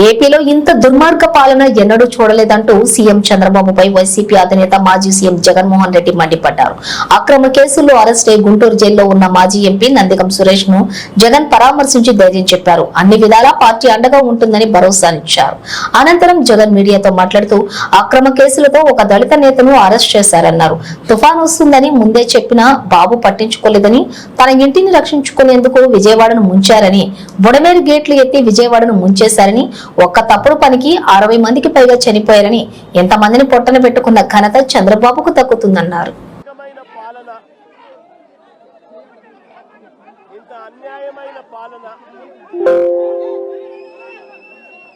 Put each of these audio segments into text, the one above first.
ఏపీలో ఇంత దుర్మార్గ పాలన ఎన్నడూ చూడలేదంటూ సీఎం చంద్రబాబుపై వైసీపీ అధినేత మాజీ సీఎం జగన్మోహన్ రెడ్డి మండిపడ్డారు. అక్రమ కేసుల్లో అరెస్ట్ గుంటూరు జైల్లో ఉన్న మాజీ ఎంపీ నందికం సురేష్ను జగన్ పరామర్శించి ధైర్యం చెప్పారు. అన్ని విధాలా పార్టీ అండగా ఉంటుందని భరోసానిచ్చారు అనంతరం జగన్ మీడియాతో మాట్లాడుతూ అక్రమ కేసులతో ఒక దళిత నేతను అరెస్ట్ చేశారన్నారు. తుఫాన్ వస్తుందని ముందే చెప్పినా బాబు పట్టించుకోలేదని తన ఇంటిని రక్షించుకునేందుకు విజయవాడను ముంచారని బుడమేరు గేట్లు ఎత్తి విజయవాడను ముంచేశారని ఒక్క తప్పుడు పనికి అరవై మందికి పైగా చనిపోయారని ఎంతమందిని పొట్టన పెట్టుకున్న ఘనత చంద్రబాబుకు దక్కుతుందన్నారు. అన్యాయమైన పాలన.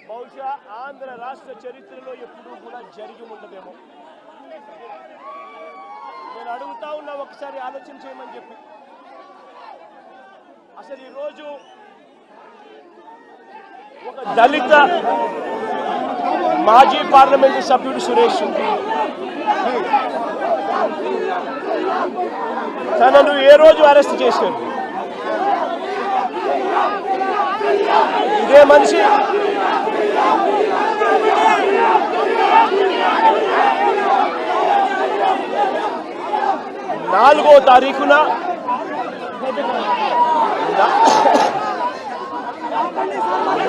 బహుశా ఆంధ్ర రాష్ట్ర చరిత్రలో ఎప్పుడూ కూడా జరిగి ఉండదేమో. నేను అడుగుతా ఉన్నా ఒకసారి ఆలోచన చేయమని చెప్పి. అసలు ఈరోజు దళిత మాజీ పార్లమెంటు సభ్యుడు సురేష్ తనను ఏ రోజు అరెస్ట్ చేశారు? ఇదే మనిషి? నాలుగో తారీఖున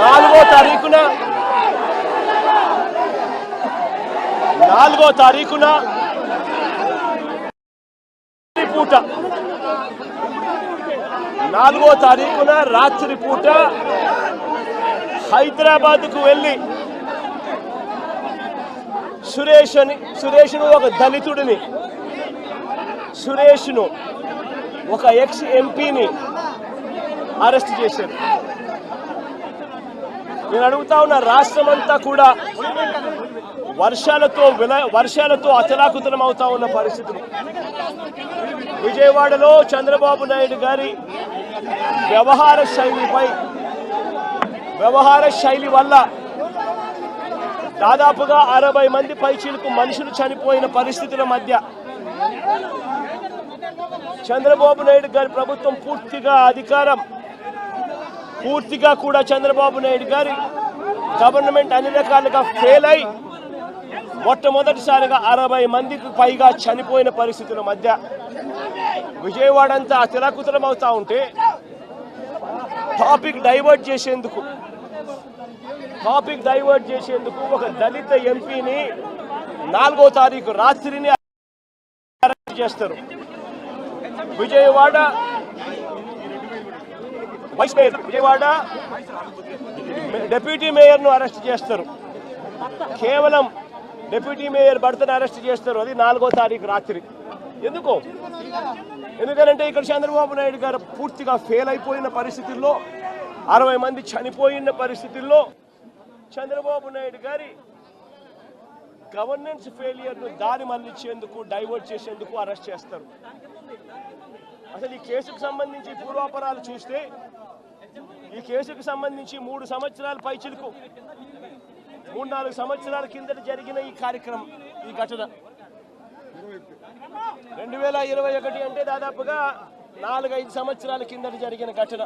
నాలుగో తారీఖున. నాలుగో తారీఖున. రాత్రి పూట నాలుగో తారీఖున రాత్రి పూట హైదరాబాద్కు వెళ్ళి సురేష్ అని సురేష్ను ఒక దళితుడిని సురేష్ను ఒక ఎక్స్ ఎంపీని అరెస్ట్ చేశారు. నేను అడుగుతా ఉన్న రాష్ట్రం అంతా కూడా వర్షాలతో విల వర్షాలతో అతలాకుతలం అవుతా ఉన్న పరిస్థితులు విజయవాడలో చంద్రబాబు నాయుడు గారి వ్యవహార శైలిపై వ్యవహార శైలి వల్ల దాదాపుగా అరవై మంది పైచీలకు మనుషులు చనిపోయిన పరిస్థితుల మధ్య చంద్రబాబు నాయుడు గారి ప్రభుత్వం పూర్తిగా అధికారం పూర్తిగా కూడా చంద్రబాబు నాయుడు గారి గవర్నమెంట్ అన్ని రకాలుగా ఫెయిల్ అయి మొట్టమొదటిసారిగా అరవై మందికి పైగా చనిపోయిన పరిస్థితుల మధ్య విజయవాడ అంతా అతలాకుతలం అవుతా ఉంటే టాపిక్ డైవర్ట్ చేసేందుకు టాపిక్ డైవర్ట్ చేసేందుకు ఒక దళిత ఎంపీని నాలుగో తారీఖు రాత్రిని చేస్తారు. Vijayawada vice mayor Vijayawada. Deputy మేయర్ను arrest చేస్తారు. కేవలం డెప్యూటీ మేయర్ భర్తను అరెస్ట్ చేస్తారు. అది నాలుగో తారీఖు రాత్రి. ఎందుకు? ఎందుకంటే ఇక్కడ చంద్రబాబు నాయుడు గారు పూర్తిగా ఫెయిల్ అయిపోయిన పరిస్థితుల్లో అరవై మంది చనిపోయిన పరిస్థితుల్లో చంద్రబాబు నాయుడు గారి గవర్నెన్స్ ఫెయిలియర్ను దారి మళ్ళించేందుకు డైవర్ట్ చేసేందుకు అరెస్ట్ చేస్తారు. అసలు ఈ కేసుకు సంబంధించి పూర్వాపరాలు చూస్తే ఈ కేసుకు సంబంధించి మూడు సంవత్సరాల పైచిలకు. మూడు నాలుగు సంవత్సరాల కిందట జరిగిన ఈ కార్యక్రమం ఈ ఘటన. రెండు వేల ఇరవై ఒకటి అంటే దాదాపుగా నాలుగైదు సంవత్సరాల కిందట జరిగిన ఘటన.